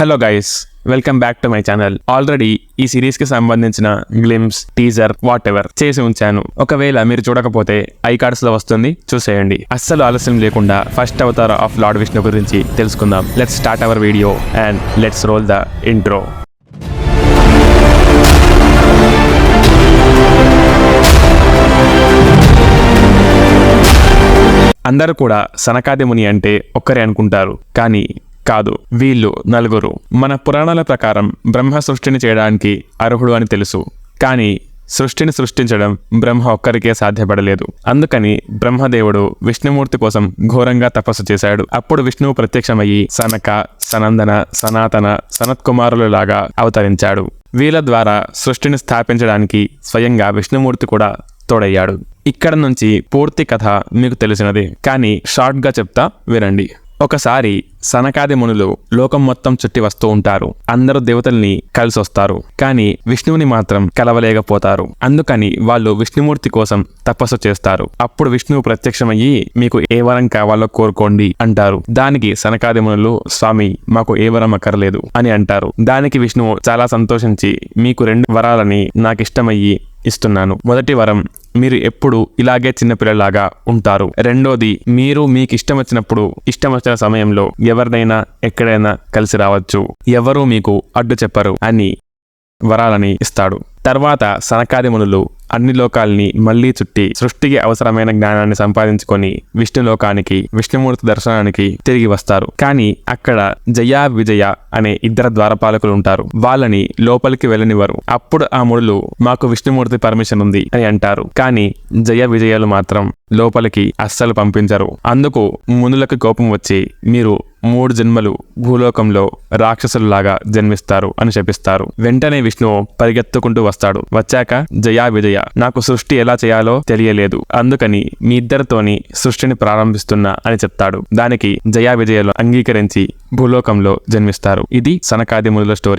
Hello guys welcome back to my channel already ఈ సిరీస్కి సంబంధించిన గ్లిమ్స్ టీజర్ వాట్ ఎవర్ చేసి ఉంచాను. ఒకవేళ మీరు చూడకపోతే ఐ కార్డ్స్లో వస్తుంది. చూసేయండి. అస్సలు ఆలస్యం లేకుండా ఫస్ట్ అవతార ఆఫ్ లార్డ్ విష్ణు గురించి తెలుసుకుందాం. Let's start our video and let's roll the intro అందరూ కూడా సనకాది ముని అంటే ఒక్కరే అనుకుంటారు. కానీ కాదు వీళ్ళు నలుగురు. మన పురాణాల ప్రకారం బ్రహ్మ సృష్టిని చేయడానికి అర్హుడు అని తెలుసు. కానీ సృష్టిని సృష్టించడం బ్రహ్మ ఒక్కరికే సాధ్యపడలేదు. అందుకని బ్రహ్మదేవుడు విష్ణుమూర్తి కోసం ఘోరంగా తపస్సు చేశాడు. అప్పుడు విష్ణువు ప్రత్యక్షమయ్యి సనక సనందన సనాతన సనత్కుమారుల లాగా అవతరించాడు. వీళ్ళ ద్వారా సృష్టిని స్థాపించడానికి స్వయంగా విష్ణుమూర్తి కూడా తోడయ్యాడు. ఇక్కడ నుంచి పూర్తి కథ మీకు తెలిసినదే. కానీ షార్ట్గా చెప్తా వినండి. ఒకసారి సనకాది మునులు లోకం మొత్తం చుట్టి వస్తూ ఉంటారు. అందరూ దేవతల్ని కలిసి వస్తారు కానీ విష్ణువుని మాత్రం కలవలేకపోతారు. అందుకని వాళ్ళు విష్ణుమూర్తి కోసం తపస్సు చేస్తారు. అప్పుడు విష్ణువు ప్రత్యక్షమయ్యి మీకు ఏ వరం కావాలో కోరుకోండి అంటారు. దానికి సనకాది మునులు స్వామి మాకు ఏ వరం అక్కర్లేదు అని అంటారు. దానికి విష్ణువు చాలా సంతోషించి మీకు రెండు వరాలని నాకు ఇష్టమయ్యి ఇస్తున్నాను. మొదటి వరం మీరు ఎప్పుడు ఇలాగే చిన్నపిల్లలాగా ఉంటారు. రెండోది మీరు మీకు ఇష్టం వచ్చినప్పుడు ఇష్టం వచ్చిన సమయంలో ఎవరినైనా ఎక్కడైనా కలిసి రావచ్చు. ఎవరూ మీకు అడ్డు చెప్పరు అని వరాలని ఇస్తాడు. తర్వాత సనకాది మునులు అన్ని లోకాల్ని మళ్ళీ చుట్టి సృష్టికి అవసరమైన జ్ఞానాన్ని సంపాదించుకొని విష్ణు లోకానికి విష్ణుమూర్తి దర్శనానికి తిరిగి వస్తారు. కానీ అక్కడ జయ విజయ అనే ఇద్దరు ద్వారపాలకులు ఉంటారు. వాళ్ళని లోపలికి వెళ్ళనివ్వరు. అప్పుడు ఆ మునులు మాకు విష్ణుమూర్తి పర్మిషన్ ఉంది అని అంటారు. కానీ జయ విజయాలు మాత్రం లోపలికి అస్సలు పంపించరు. అందుకు మునులకు కోపం వచ్చి మీరు మూడు జన్మలు భూలోకంలో రాక్షసులలాగా జన్మిస్తారు అని శపిస్తారు. వెంటనే విష్ణువు పరిగెత్తుకుంటూ వస్తాడు. వచ్చాక జయా విజయ నాకు సృష్టి ఎలా చేయాలో తెలియలేదు. అందుకని మీ ఇద్దరితోని సృష్టిని ప్రారంభిస్తున్నా అని చెప్తాడు. దానికి జయా విజయలు అంగీకరించి భూలోకంలో జన్మిస్తారు. ఇది సనకాది మునుల స్టోరీ.